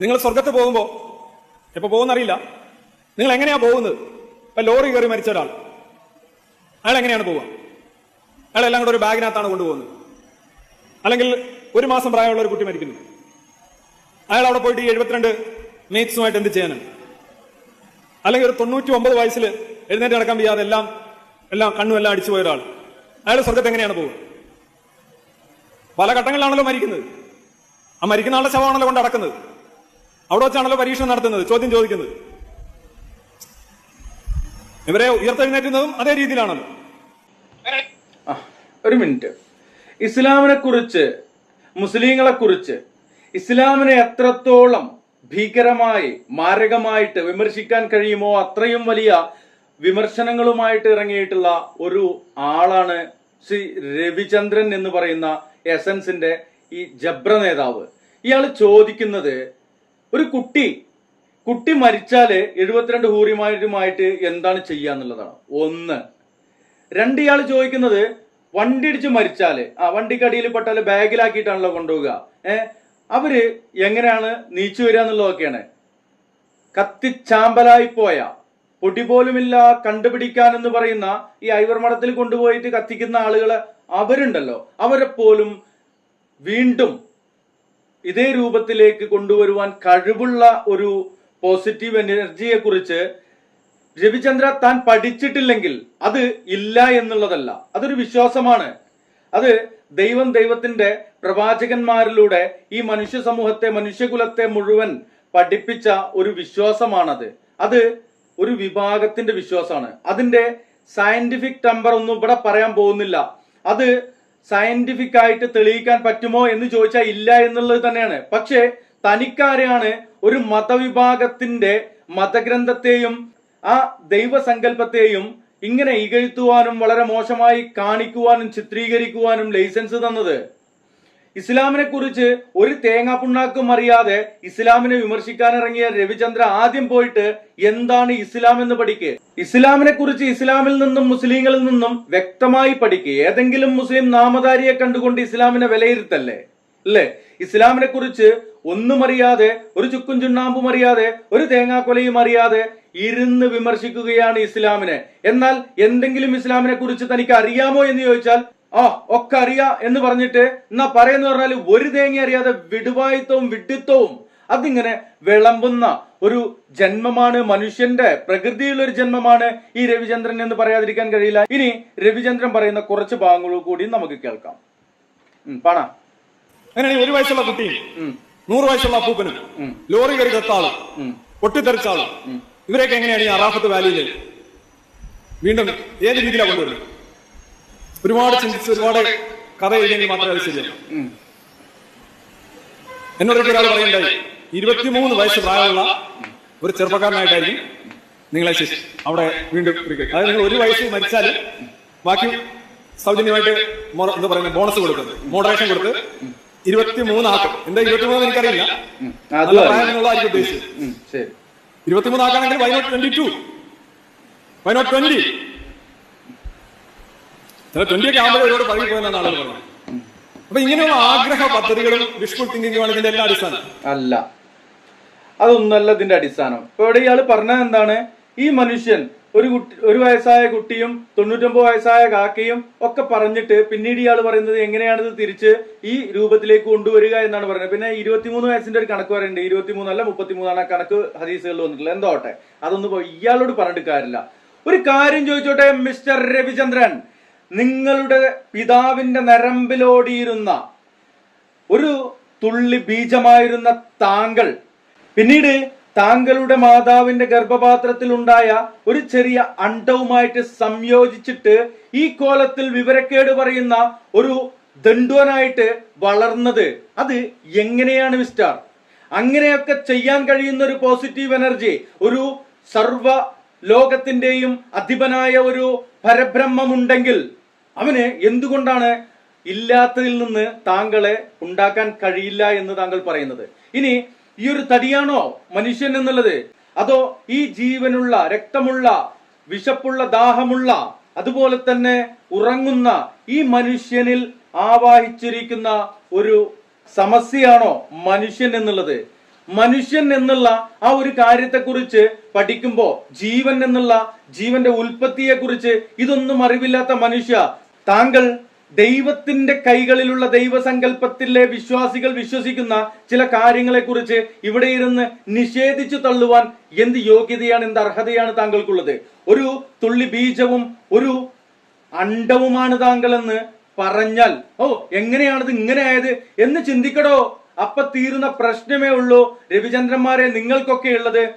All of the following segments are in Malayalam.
നിങ്ങൾ സ്വർഗത്ത് പോകുമ്പോ എപ്പോൾ പോകുന്നറിയില്ല നിങ്ങൾ എങ്ങനെയാ പോകുന്നത്? ഇപ്പൊ ലോറി കയറി മരിച്ച ഒരാൾ. അയാൾ എങ്ങനെയാണ് പോവുക? അയാൾ എല്ലാം കൂടെ ഒരു ബാഗിനകത്താണ് കൊണ്ടുപോകുന്നത്. അല്ലെങ്കിൽ ഒരു മാസം പ്രായമുള്ള ഒരു കുട്ടി മരിക്കുന്നു. അയാൾ അവിടെ പോയിട്ട് ഈ എഴുപത്തിരണ്ട് മേറ്റ്സുമായിട്ട് എന്ത് ചെയ്യാനാണ്? അല്ലെങ്കിൽ ഒരു തൊണ്ണൂറ്റി ഒമ്പത് വയസ്സിൽ എഴുന്നേറ്റ് നടക്കാൻ വയ്യാതെ എല്ലാം എല്ലാം കണ്ണും എല്ലാം അടിച്ചു പോയ ഒരാൾ. അയാൾ സ്വർഗത്ത് എങ്ങനെയാണ് പോവുക? പല ഘട്ടങ്ങളിലാണല്ലോ മരിക്കുന്നത്. ആ മരിക്കുന്ന ആളുടെ ശവമാണല്ലോ കൊണ്ട് അടക്കുന്നത് അവിടെ വെച്ചാണല്ലോ പരീക്ഷ നടത്തുന്നത് ചോദ്യം ചോദിക്കുന്നത്. ഇവരെ ഉയർത്തെഴുന്നേറ്റുന്നതും അതേ രീതിയിലാണല്ലോ. ഒരു മിനിറ്റ്. ഇസ്ലാമിനെ കുറിച്ച് മുസ്ലിങ്ങളെ കുറിച്ച് ഇസ്ലാമിനെ എത്രത്തോളം ഭീകരമായി മാരകമായിട്ട് വിമർശിക്കാൻ കഴിയുമോ അത്രയും വലിയ വിമർശനങ്ങളുമായിട്ട് ഇറങ്ങിയിട്ടുള്ള ഒരു ആളാണ് ശ്രീ രവിചന്ദ്രൻ എന്ന് പറയുന്ന എസൻസിന്റെ ഈ ജബ്ര നേതാവ്. ഇയാൾ ചോദിക്കുന്നത് ഒരു കുട്ടി കുട്ടി മരിച്ചാൽ എഴുപത്തിരണ്ട് ഹൂറിമാരുമായിട്ട് എന്താണ് ചെയ്യുക എന്നുള്ളതാണ്. ഒന്ന് രണ്ട് ഇയാൾ ചോദിക്കുന്നത് വണ്ടി ഇടിച്ച് മരിച്ചാൽ ആ വണ്ടിക്കടിയിൽ പെട്ടാൽ ബാഗിലാക്കിയിട്ടാണല്ലോ കൊണ്ടുപോവുക. ഏഹ് അവർ എങ്ങനെയാണ് നീച്ചു വരിക എന്നുള്ളതൊക്കെയാണ്. കത്തിച്ചാമ്പലായി പോയ പൊടി പോലുമില്ല കണ്ടുപിടിക്കാൻ എന്ന് പറയുന്ന ഈ ഐവർ മഠത്തിൽ കൊണ്ടുപോയിട്ട് കത്തിക്കുന്ന ആളുകൾ അവരുണ്ടല്ലോ. അവരെ പോലും വീണ്ടും ഇതേ രൂപത്തിലേക്ക് കൊണ്ടുവരുവാൻ കഴിവുള്ള ഒരു പോസിറ്റീവ് എനർജിയെ കുറിച്ച് രവിചന്ദ്ര താൻ പഠിച്ചിട്ടില്ലെങ്കിൽ അത് ഇല്ല എന്നുള്ളതല്ല. അതൊരു വിശ്വാസമാണ്. അത് ദൈവം ദൈവത്തിന്റെ പ്രവാചകന്മാരിലൂടെ ഈ മനുഷ്യ സമൂഹത്തെ മനുഷ്യകുലത്തെ മുഴുവൻ പഠിപ്പിച്ച ഒരു വിശ്വാസമാണത്. അത് ഒരു വിഭാഗത്തിന്റെ വിശ്വാസമാണ്. അതിന്റെ സയന്റിഫിക് നമ്പർ ഒന്നും ഇവിടെ പറയാൻ പോകുന്നില്ല. അത് സയന്റിഫിക് ആയിട്ട് തെളിയിക്കാൻ പറ്റുമോ എന്ന് ചോദിച്ചാൽ ഇല്ല എന്നുള്ളത് തന്നെയാണ്. പക്ഷേ തനിക്കാരെയാണ് ഒരു മതവിഭാഗത്തിന്റെ മതഗ്രന്ഥത്തെയും ആ ദൈവസങ്കല്പത്തെയും ഇങ്ങനെ ഇകഴ്ത്തുവാനും വളരെ മോശമായി കാണിക്കുവാനും ചിത്രീകരിക്കുവാനും ലൈസൻസ് തന്നത്. ഇസ്ലാമിനെ കുറിച്ച് ഒരു തേങ്ങാപ്പുണ്ണാക്കും അറിയാതെ ഇസ്ലാമിനെ വിമർശിക്കാൻ ഇറങ്ങിയ രവിചന്ദ്ര ആദ്യം പോയിട്ട് എന്താണ് ഇസ്ലാം എന്ന് പഠിക്ക്? ഇസ്ലാമിനെ കുറിച്ച് ഇസ്ലാമിൽ നിന്നും മുസ്ലിങ്ങളിൽ നിന്നും വ്യക്തമായി പഠിക്ക്. ഏതെങ്കിലും മുസ്ലിം നാമധാരിയെ കണ്ടുകൊണ്ട് ഇസ്ലാമിനെ വിലയിരുത്തല്ലേ? അല്ലേ? ഇസ്ലാമിനെ കുറിച്ച് ഒന്നും അറിയാതെ ഒരു ചുക്കും ചുണ്ണാമ്പും അറിയാതെ ഒരു തേങ്ങാക്കൊലയും അറിയാതെ ഇരുന്ന് വിമർശിക്കുകയാണ് ഇസ്ലാമിനെ. എന്നാൽ എന്തെങ്കിലും ഇസ്ലാമിനെ കുറിച്ച് തനിക്ക് അറിയാമോ എന്ന് ചോദിച്ചാൽ ആ ഒക്കെ അറിയാ എന്ന് പറഞ്ഞിട്ട് എന്നാ പറയുന്ന പറഞ്ഞാൽ ഒരു തേങ്ങ അറിയാതെ വിടുവായിത്തവും വിഡിത്വവും അതിങ്ങനെ വിളമ്പുന്ന ഒരു ജന്മമാണ് മനുഷ്യന്റെ പ്രകൃതിയുള്ള ഒരു ജന്മമാണ് ഈ രവിചന്ദ്രൻ എന്ന് പറയാതിരിക്കാൻ കഴിയില്ല. ഇനി രവിചന്ദ്രൻ പറയുന്ന കുറച്ച് ഭാഗങ്ങൾ കൂടി നമുക്ക് കേൾക്കാം. പണ അങ്ങനെയാണെങ്കിൽ ഒരു വയസ്സുള്ള കുട്ടി നൂറ് വയസ്സുള്ള അപ്പൂപ്പനും ലോറി കയറി തത്താളും. പൊട്ടിത്തെറിച്ചാളും. ഇവരെയൊക്കെ എങ്ങനെയാണ് ഈ അറാഫത്ത് വാലിയിൽ വീണ്ടും ഏത് രീതിയിലാണ് കൊണ്ടുവരുന്നത്? ഒരുപാട് ചിന്തിച്ച് ഒരുപാട് കഥ എഴുതിയെങ്കിൽ മാത്രമേ അത് ശരിയാവും. എന്നോടൊക്കെ എന്നോട് ഒരാൾ പറയണ്ടായി ഇരുപത്തിമൂന്ന് വയസ്സ് പ്രായമുള്ള ഒരു ചെറുപ്പക്കാരനായിട്ടായിരിക്കും നിങ്ങളെ ശേഷി. അവിടെ വീണ്ടും ക്രിക്കറ്റ് അതായത് നിങ്ങൾ ഒരു വയസ്സ് മരിച്ചാൽ ബാക്കി സൗജന്യമായിട്ട് എന്താ പറയുന്നത് ബോണസ് കൊടുക്കുന്നത്. മോഡറേഷൻ കൊടുത്ത് ഇരുപത്തിമൂന്ന് ആക്കും. എന്താ ഇരുപത്തിമൂന്ന് എനിക്കറിയില്ല. ഉം. നല്ല അതും പ്രായം അറിയാം. ഉദ്ദേശിച്ചത്. ഇരുപത്തിമൂന്ന് ആക്കാണെങ്കിൽ why not twenty two why not twenty ചില ട്വന്റി ഒക്കെ ആകുമ്പോൾ ഒരുപാട് പഴകി പോയെന്നാണ് ആളുകൾ പറയുന്നത്. അപ്പൊ ഇങ്ങനെയുള്ള ആഗ്രഹ പദ്ധതികളും വിഷ്ഫുൾ തിങ്കിങ്ങുമാണ് ഇതിന്റെ എല്ലാ അടിസ്ഥാനം അല്ല. അതൊന്നല്ല ഇതിന്റെ അടിസ്ഥാനം. ഇപ്പൊ ഇവിടെ ഇയാൾ പറഞ്ഞത് എന്താണ്? ഈ മനുഷ്യൻ ഒരു കുട്ടി ഒരു വയസ്സായ കുട്ടിയും തൊണ്ണൂറ്റൊമ്പത് വയസ്സായ കാക്കയും ഒക്കെ പറഞ്ഞിട്ട് പിന്നീട് ഇയാൾ പറയുന്നത് എങ്ങനെയാണിത് തിരിച്ച് ഈ രൂപത്തിലേക്ക് കൊണ്ടുവരിക എന്നാണ് പറയുന്നത്. പിന്നെ ഇരുപത്തിമൂന്ന് വയസ്സിന്റെ ഒരു കണക്ക് പറയുന്നുണ്ട്. ഇരുപത്തിമൂന്നല്ല മുപ്പത്തിമൂന്നാണ് ആ കണക്ക് ഹദീസുകളിൽ വന്നിട്ടുള്ളത്. എന്തോട്ടെ? അതൊന്നും ഇയാളോട് പറഞ്ഞിട്ട് കാര്യമില്ല. ഒരു കാര്യം ചോദിച്ചോട്ടെ മിസ്റ്റർ രവിചന്ദ്രൻ. നിങ്ങളുടെ പിതാവിന്റെ നരമ്പിലോടിയിരുന്ന ഒരു തുള്ളി ബീജമായിരുന്ന താങ്കൾ പിന്നീട് താങ്കളുടെ മാതാവിന്റെ ഗർഭപാത്രത്തിൽ ഉണ്ടായ ഒരു ചെറിയ അണ്ടവുമായിട്ട് സംയോജിച്ചിട്ട് ഈ കോലത്തിൽ വിവരക്കേട് പറയുന്ന ഒരു ദണ്ഡുവനായിട്ട് വളർന്നത് അത് എങ്ങനെയാണ് മിസ്റ്റർ? അങ്ങനെയൊക്കെ ചെയ്യാൻ കഴിയുന്ന ഒരു പോസിറ്റീവ് എനർജി ഒരു സർവ ലോകത്തിന്റെയും അധിപനായ ഒരു പരബ്രഹ്മമുണ്ടെങ്കിൽ അവന് എന്തുകൊണ്ടാണ് ഇല്ലാത്തതിൽ നിന്ന് താങ്കളെ ഉണ്ടാക്കാൻ കഴിയില്ല എന്ന് താങ്കൾ പറയുന്നത്? ഇനി ഈ ഒരു തടിയാണോ മനുഷ്യൻ എന്നുള്ളത്? അതോ ഈ ജീവനുള്ള രക്തമുള്ള വിശപ്പുള്ള ദാഹമുള്ള അതുപോലെ തന്നെ ഉറങ്ങുന്ന ഈ മനുഷ്യനിൽ ആവാഹിച്ചിരിക്കുന്ന ഒരു സമസ്യയാണോ മനുഷ്യൻ എന്നുള്ളത്? മനുഷ്യൻ എന്നുള്ള ആ ഒരു കാര്യത്തെക്കുറിച്ച് പഠിക്കുമ്പോ ജീവൻ എന്നുള്ള ജീവന്റെ ഉൽപ്പത്തിയെ കുറിച്ച് ഇതൊന്നും അറിവില്ലാത്ത മനുഷ്യ താങ്കൾ ദൈവത്തിന്റെ കൈകളിലുള്ള ദൈവസങ്കല്പത്തിലെ വിശ്വാസികൾ വിശ്വസിക്കുന്ന ചില കാര്യങ്ങളെ കുറിച്ച് ഇവിടെ ഇരുന്ന് നിഷേധിച്ചു തള്ളുവാൻ എന്ത് യോഗ്യതയാണ് എന്ത് അർഹതയാണ് താങ്കൾക്കുള്ളത്? ഒരു തുള്ളി ബീജവും ഒരു അണ്ടവുമാണ് താങ്കൾ എന്ന് പറഞ്ഞാൽ ഓ എങ്ങനെയാണിത് ഇങ്ങനെ ആയത് എന്ന് ചിന്തിക്കടോ. അപ്പൊ തീരുന്ന പ്രശ്നമേ ഉള്ളൂ. രവിചന്ദ്രന്മാരെ നിങ്ങൾക്കൊക്കെ ഉള്ളത്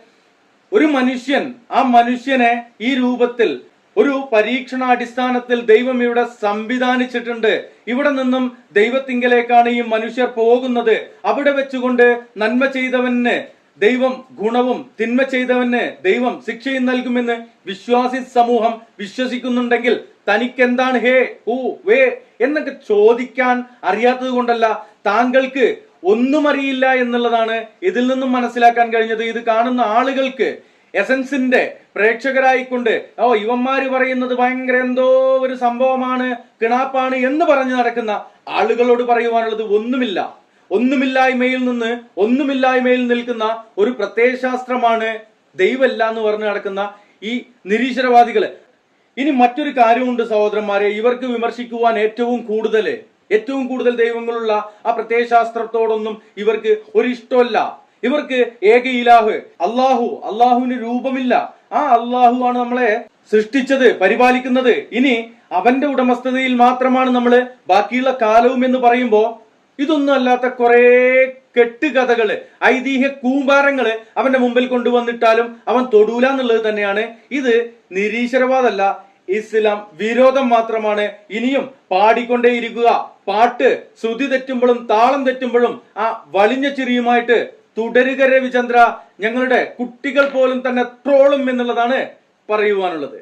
ഒരു മനുഷ്യൻ ആ മനുഷ്യനെ ഈ രൂപത്തിൽ ഒരു പരീക്ഷണാടിസ്ഥാനത്തിൽ ദൈവം ഇവിടെ സംവിധാനിച്ചിട്ടുണ്ട്. ഇവിടെ നിന്നും ദൈവത്തിങ്കലേക്കാണ് ഈ മനുഷ്യർ പോകുന്നത്. അവിടെ വെച്ചുകൊണ്ട് നന്മ ചെയ്തവന് ദൈവം ഗുണവും തിന്മ ചെയ്തവന് ദൈവം ശിക്ഷയും നൽകുമെന്ന് വിശ്വാസി സമൂഹം വിശ്വസിക്കുന്നുണ്ടെങ്കിൽ തനിക്കെന്താണ് ഹേ ഹൂ വേ എന്നൊക്കെ ചോദിക്കാൻ അറിയാത്തത് കൊണ്ടല്ല താങ്കൾക്ക് ഒന്നും അറിയില്ല എന്നുള്ളതാണ് ഇതിൽ നിന്നും മനസ്സിലാക്കാൻ കഴിഞ്ഞത്. ഇത് കാണുന്ന ആളുകൾക്ക് എസൻസിന്റെ പ്രേക്ഷകരായിക്കൊണ്ട് ഓ ഇവന്മാര് പറയുന്നത് ഭയങ്കര എന്തോ ഒരു സംഭവമാണ് കിണാപ്പാണ് എന്ന് പറഞ്ഞു നടക്കുന്ന ആളുകളോട് പറയുവാനുള്ളത് ഒന്നുമില്ല. ഒന്നുമില്ലായ്മയിൽ നിന്ന് ഒന്നുമില്ലായ്മയിൽ നിൽക്കുന്ന ഒരു പ്രത്യയശാസ്ത്രമാണ് ദൈവമല്ല എന്ന് പറഞ്ഞു നടക്കുന്ന ഈ നിരീശ്വരവാദികൾ. ഇനി മറ്റൊരു കാര്യമുണ്ട് സഹോദരന്മാരെ ഇവർക്ക് വിമർശിക്കുവാൻ ഏറ്റവും കൂടുതൽ ഏറ്റവും കൂടുതൽ ദൈവങ്ങളുള്ള ആ പ്രത്യയശാസ്ത്രത്തോടൊന്നും ഇവർക്ക് ഒരു ഇഷ്ടമല്ല ഇവർക്ക് ഏക ഇലാഹ്. അള്ളാഹു അള്ളാഹുവിന് രൂപമില്ല. ആ അള്ളാഹു ആണ് നമ്മളെ സൃഷ്ടിച്ചത് പരിപാലിക്കുന്നത്. ഇനി അവന്റെ ഉടമസ്ഥതയിൽ മാത്രമാണ് നമ്മൾ ബാക്കിയുള്ള കാലവും എന്ന് പറയുമ്പോ ഇതൊന്നും അല്ലാത്ത കുറെ കെട്ടുകഥകൾ ഐതിഹ്യ കൂമ്പാരങ്ങൾ അവന്റെ മുമ്പിൽ കൊണ്ടുവന്നിട്ടാലും അവൻ തൊടൂല എന്നുള്ളത് തന്നെയാണ്. ഇത് നിരീശ്വരവാദല്ല. ഇസ്ലാം വിരോധം മാത്രമാണ്. ഇനിയും പാടിക്കൊണ്ടേയിരിക്കുക പാട്ട് ശ്രുതി തെറ്റുമ്പോഴും താളം തെറ്റുമ്പോഴും ആ വലിഞ്ഞ ചിരിയുമായിട്ട് തുടരുക രവിചന്ദ്ര ഞങ്ങളുടെ കുട്ടികൾ പോലും തന്നെ ട്രോളും എന്നുള്ളതാണ് പറയുവാനുള്ളത്.